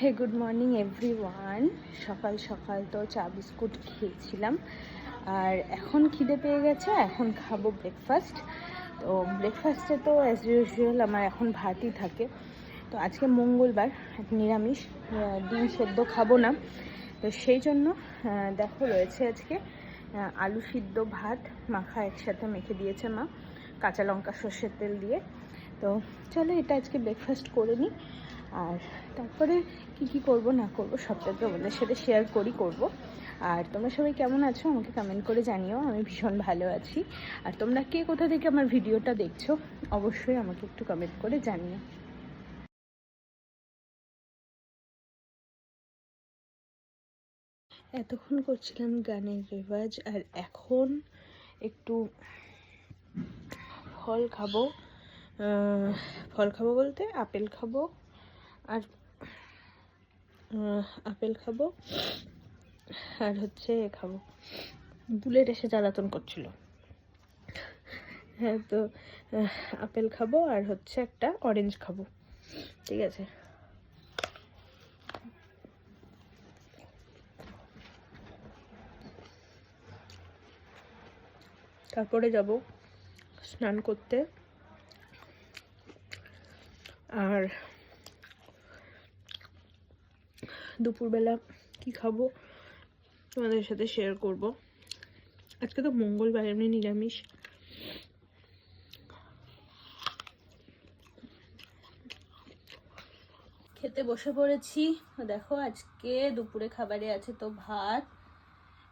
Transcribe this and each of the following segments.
হে good morning everyone সকাল সকাল তো চা বিস্কুট খেয়েছিলাম। আর এখন খিদে পেয়ে গেছে, এখন খাব ব্রেকফাস্ট তো ব্রেকফাস্টে তো অ্যাজ ইউজুয়াল আমার এখন ভাতই থাকে। তো আজকে মঙ্গলবার নিরামিষ ডিম সেদ্ধ খাব না। তো সেই জন্য দেখো রয়েছে আজকে আলু সিদ্ধ ভাত, মাখা একসাথে মেখে দিয়েছে মা, কাঁচা লঙ্কা সর্ষের তেল দিয়ে। তো চলো এটা আজকে ব্রেকফাস্ট করে নিই। আর তারপরে কি কি করব, না করব সবটা তোমাদের সাথে শেয়ার করি, করব। আর তোমরা সবাই কেমন আছো, আমাকে কমেন্ট করে জানিও, আমি ভীষণ ভালো আছি। আর তোমরা কে কোথা থেকে আমার ভিডিওটা দেখছ, অবশ্যই আমাকে একটু কমেন্ট করে জানিও। এতক্ষণ করছিলাম গানের রেওয়াজ, আর এখন একটু ফল খাব। ফল খাব বলতে আপেল খাব। আর আপেল খাব, আর হচ্ছে খাব। বুলেট এসে জ্বালাতন করছিল। হ্যাঁ তো আপেল খাব আর হচ্ছে একটা অরেঞ্জ খাব। ঠিক আছে? তারপরে যাব স্নান করতে। আর দুপুরবেলা কি খাব তোমাদের সাথে শেয়ার করব। আজকে তো মঙ্গলবার, এমনি নিরামিষ। খেতে বসে পড়েছি। দেখো, আজকে দুপুরে খাবারে আছে তো ভাত।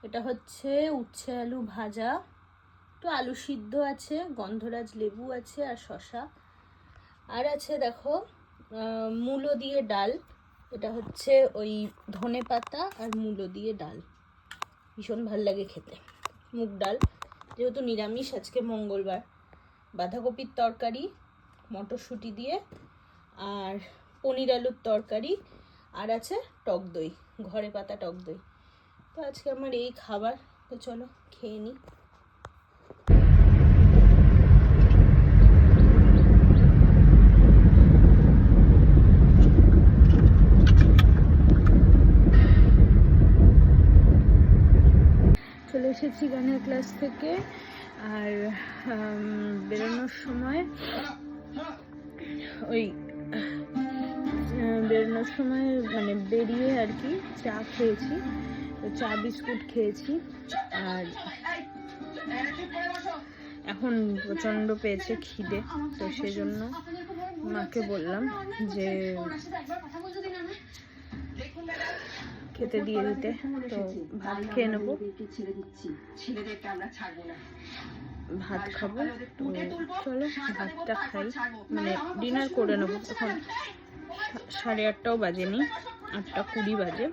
এটা হচ্ছে উচ্ছে আলু ভাজা। তো আলু সিদ্ধ আছে, গন্ধরাজ লেবু আছে আর শশা আর আছে দেখো মূলো দিয়ে ডাল। এটা হচ্ছে ওই ধনে পাতা আর মূলো দিয়ে ডাল। ভীষণ ভালো লাগে খেতে। মুগ ডাল, যেহেতু নিরামিষ, আজকে মঙ্গলবার। বাঁধাকপির তরকারি, মটরশুঁটি দিয়ে আর পনির আলুর তরকারি আর আছে টক দই, ঘরে পাতা টক দই। তো আজকে আমার এই খাবার। তো চলো, খেয়ে নিই চলে এসেছি গানের ক্লাস থেকে। আর বেরোনোর সময় ওই বেরোনোর সময় মানে বেরিয়ে আর কি চা খেয়েছি। চা বিস্কুট খেয়েছি। আর এখন প্রচণ্ড পেয়েছে খিদে, তো সেই জন্য মাকে বললাম যে খেতে দিয়ে দিতে। তো ভাত খেয়ে নেব। ভাত খাব। চলো, ভাতটা খাই। মানে ডিনার করে নেব। এখন সাড়ে আটটাও বাজেনি। আটটা কুড়ি বাজে।